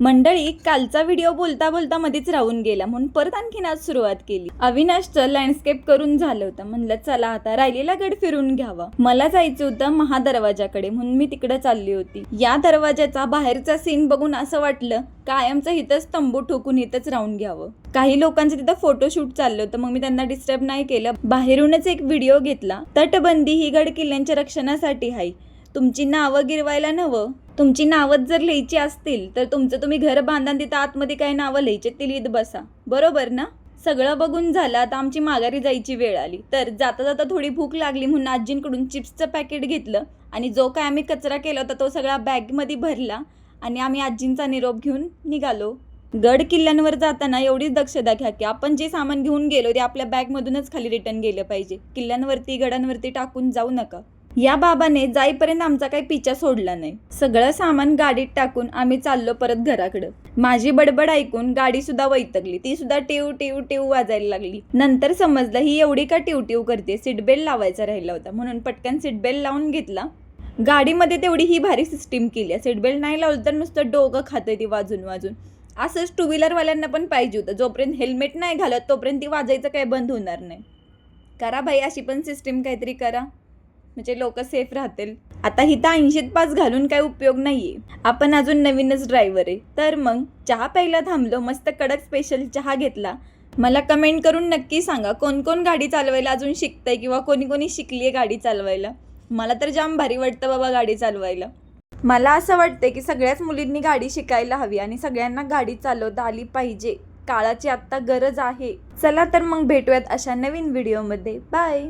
मंडळी कालचा व्हिडिओ बोलता बोलता मध्येच राहून गेला. म्हणून परत आणखीन आज सुरुवात केली. अविनाशचं लँडस्केप करून झालं होतं. म्हणलं चला आता राहिलेला गड फिरून घ्यावा. मला जायचं होतं महादरवाजाकडे. म्हणून मी तिकडे चालली होती. या दरवाजाचा बाहेरचा सीन बघून असं वाटलं कायमचं इथंच तंबू ठोकून इथंच राहून घ्यावं. काही लोकांचं तिथं फोटोशूट चाललं होतं. मग मी त्यांना डिस्टर्ब नाही केलं. बाहेरूनच एक व्हिडिओ घेतला. तटबंदी ही गड किल्ल्यांच्या रक्षणासाठी आहे. तुमची नावं गिरवायला नवं? तुमची नावं जर लिहायची असतील तर तुमचं तुम्ही घर बांधा तिथं आतमध्ये काय नावं लिहायचे ते लिहित बसा. बरोबर ना? सगळं बघून झालं आता आमची माघारी जायची वेळ आली. तर जाता जाता थोडी भूक लागली म्हणून आजींकडून चिप्सचं पॅकेट घेतलं आणि जो काय आम्ही कचरा केला होता तो सगळा बॅगमध्ये भरला आणि आम्ही आजींचा निरोप घेऊन निघालो. गड किल्ल्यांवर जाताना एवढीच दक्षता घ्या की आपण जे सामान घेऊन गेलो ते आपल्या बॅगमधूनच खाली रिटर्न गेलं पाहिजे. किल्ल्यांवरती गडांवरती टाकून जाऊ नका. या बाबाने जाईपर्यंत आमचा काही पिचा सोडला नाही. सगळं सामान गाडीत टाकून आम्ही चाललो परत घराकडं. माझी बडबड ऐकून गाडी सुद्धा वैतकली ती सुद्धा टिव टिव टिव वाजायला लागली. नंतर समजलं ही एवढी का टिव टिव करते? सीट बेल्ट लावायचा राहिला होता. म्हणून पटकन सीट बेल्ट लावून घेतला. गाडीमध्ये तेवढी ही भारी सिस्टीम केली. आहे सीट बेल्ट नाही लावलं तर नुसतं डोगं खातं ती वाजून वाजून. असंच टू व्हीलरवाल्यांना पण पाहिजे होतं. जोपर्यंत हेल्मेट नाही घालत तोपर्यंत ती वाजायचं काही बंद होणार नाही. करा भाई अशी पण सिस्टीम काहीतरी करा. म्हणजे लोक सेफ राहतील. आता हिथं ऐंशीत पास घालून काही उपयोग नाहीये. आपण अजून नवीनच ड्रायव्हर आहे. तर मग चहा प्यायला थांबलो मस्त कडक स्पेशल चहा घेतला. मला कमेंट करून नक्की सांगा कोण कोण गाडी चालवायला अजून शिकतंय किंवा कोणी कोणी शिकली आहे गाडी चालवायला? मला तर जाम भारी वाटतं बाबा गाडी चालवायला. मला असं वाटतं की सगळ्याच मुलींनी गाडी शिकायला हवी आणि सगळ्यांना गाडी चालवता आली पाहिजे. काळाची आत्ता गरज आहे. चला तर मग भेटूयात अशा नवीन व्हिडिओमध्ये बाय